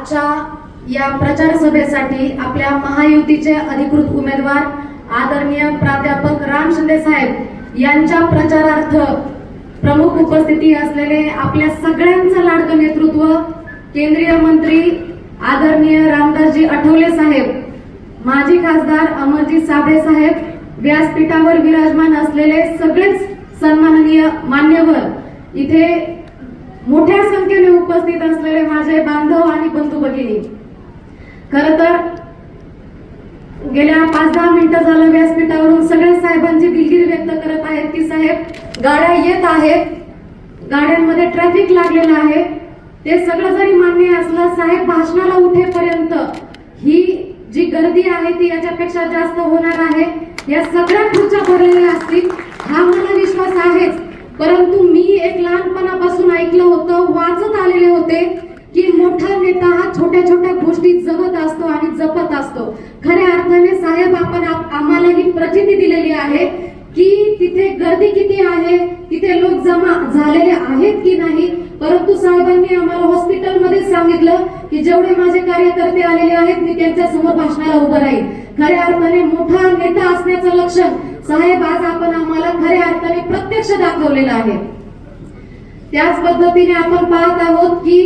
आजच्या या प्रचार सभेसाठी आपल्या महायुतीचे अधिकृत उमेदवार आदरणीय प्राध्यापक राम शिंदे साहेब यांच्या प्रचारार्थ प्रमुख उपस्थिती असलेले आपल्या सगळ्यांचं लाडकं नेतृत्व केंद्रीय मंत्री आदरणीय रामदासजी आठवले साहेब माजी खासदार अमरजीत साबळे साहेब व्यासपीठावर विराजमान असलेले सगळेच सन्माननीय मान्यवर इथे मोठ्या संख्येने उपस्थित असलेले माझे बांधव आणि बंधू भगिनी. खर तर गेल्या पाच दहा मिनिटं झालं व्यासपीठावरून सगळे साहेबांची दिलगिरी व्यक्त करत आहेत की साहेब गाड्या येत आहेत. गाड्यांमध्ये ट्रॅफिक लागलेलं आहे. ते सगळं जरी मान्य असलं साहेब भाषणाला उठेपर्यंत ही जी गर्दी आहे ती याच्यापेक्षा जास्त होणार आहे. या सगळ्या खुर्च्या भरलेल्या असतील. हा मला विश्वास आहेच. परंतु मी एक लहानपणापासून ऐकलं होतं वाचत आलेले होते की मोठा नेता हा छोट्या छोट्या गोष्टी जगत असतो आणि जपत असतो. खऱ्या अर्थाने साहेब आपण आम्हाला ही प्रचिती दिलेली आहे की तिथे गर्दी किती आहे तिथे लोक जमा झालेले आहेत की नाही? परंतु साहेबांनी आम्हाला हॉस्पिटलमध्ये सांगितलं की जेवढे माझे कार्यकर्ते आलेले आहेत मी त्यांच्यासमोर भाषणाला उभं राहील खऱ्या अर्थाने मोठा नेता असण्याचं लक्षण साहेब आज आपण आम्हाला खऱ्या अर्थाने प्रत्यक्ष दाखवलेलं आहे. त्याच पद्धतीने आपण पाहत आहोत की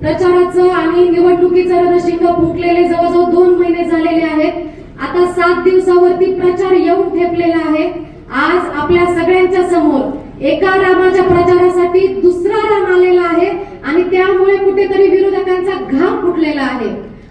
प्रचाराचं आणि निवडणुकीचं रणशिंग फुटलेले जवळजवळ दोन महिने झालेले आहेत. आता सात दिवसावरती प्रचार येऊन ठेपलेला आहे. आज आपल्या सगळ्यांच्या समोर एका रामाच्या प्रचारासाठी दुसरा राम आलेला आहे आणि त्यामुळे कुठेतरी विरोधकांचा घाम फुटलेला आहे.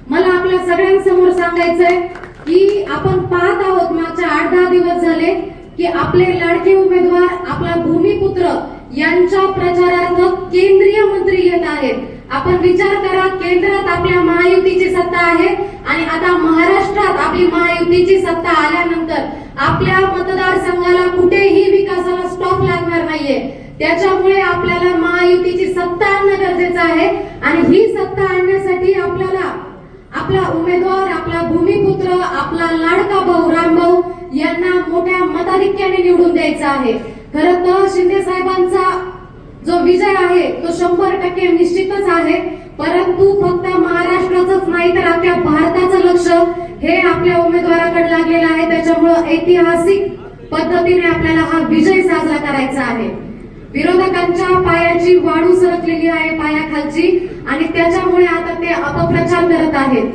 मला आपल्या सगळ्यांसमोर सांगायचंय की आपण पाहत आहोत मागच्या आठ दहा दिवस झाले की आपले लाडके उमेदवार आपला भूमिपुत्र यांच्या प्रचारार्थ केंद्रीय मंत्री येत आहेत. आपण विचार करा केंद्रात आपल्या महायुतीची सत्ता आहे आणि आता महाराष्ट्रात आपली महायुतीची सत्ता आल्यानंतर आपल्या मतदारसंघाला कुठेही विकासाला स्टॉप लागणार नाहीये. त्याच्यामुळे आपल्याला महायुतीची सत्ता आणणं गरजेचं आहे आणि ही सत्ता आणण्यासाठी आपल्याला आपला उमेदवार आपला भूमिपुत्र आपला लाडका भाऊ रामभाऊ यांना मोठ्या मताधिक्याने निवडून द्यायचा आहे. खरं तर शिंदे साहेबांचा जो विजय आहे तो शंभर टक्के निश्चितच आहे. परंतु फक्त महाराष्ट्राचंच नाही तर आपल्या भारताचं लक्ष हे आपल्या उमेदवाराकडे लागलेलं आहे. त्याच्यामुळं ऐतिहासिक पद्धतीने आपल्याला हा विजय साजरा करायचा आहे. विरोधकांच्या पायाची वाळू सरकलेली आहे पायाखालची आणि त्याच्यामुळे आता ते अपप्रचार करत आहेत.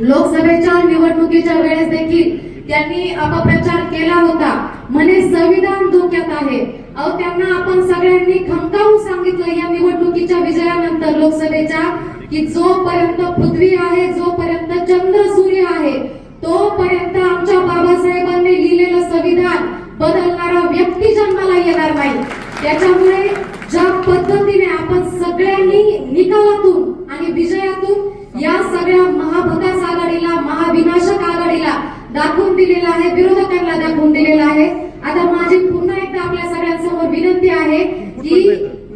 लोकसभेच्या निवडणुकीच्या वेळेस देखील त्यांनी अपप्रचार केला होता. म्हणे संविधान धोक्यात आहे. अहो त्यांना आपण सगळ्यांनी खमकावून सांगितलं या निवडणुकीच्या विजयानंतर लोकसभेच्या की जोपर्यंत पृथ्वी आहे जोपर्यंत चंद्र सूर्य आहे तोपर्यंत आमच्या बाबासाहेबांनी लिहिलेलं संविधान बदल व्यक्ती जन्माला येणार नाही त्याच्यामुळे ज्या पद्धतीने आपण सगळ्यांनी निकालातून आणि विजयातून या सगळ्या महाभकास आघाडीला महाविनाशक आघाडीला दाखवून दिलेला आहे विरोधकांना दाखवून दिलेला आहे. आता माझी पुन्हा एकदा आपल्या सगळ्यांसमोर विनंती आहे की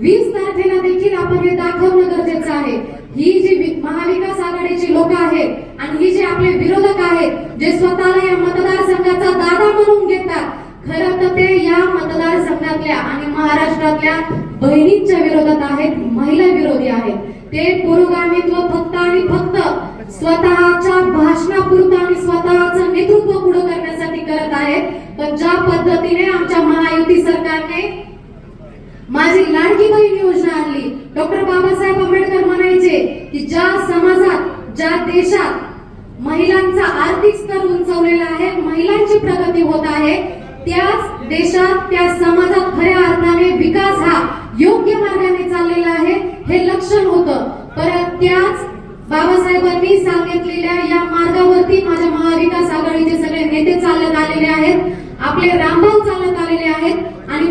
वीस तारखेला देखील आपण हे दाखवणं गरजेचं आहे. ही जी वि- महाविकास आघाडीची लोक आहेत आणि ही जे आपले विरोधक आहेत जे स्वतःला या मतदारसंघाचा दादा म्हणून घेतात खरं तर ते या मतदारसंघातल्या आणि महाराष्ट्रातल्या बहिणींच्या विरोधात आहेत महिला विरोधी आहेत. ते पुरोगामित्व फक्त आणि फक्त स्वतःच्या भाषणापुरतं आणि स्वतःचं नेतृत्व पुढे करण्यासाठी करत आहेत. पण ज्या पद्धतीने आमच्या महायुती सरकारने माझी लाडकी बहीण योजना आणली डॉक्टर बाबासाहेब आंबेडकर म्हणायचे की ज्या समाजात ज्या देशात महिलांचा आर्थिक स्तर उंचवलेला आहे महिलांची प्रगती होत आहे त्याच देशात त्या समाजात खऱ्या अर्थाने विकास हा योग्य मार्गाने चाललेला आहे हे लक्षण होतं. परत त्याच बाबासाहेबांनी सांगितलेल्या या मार्गावरती माझ्या महाविकास आघाडीचे सगळे नेते चालत आलेले आहेत. आपले रामभाऊ चालत आलेले आहेत. आणि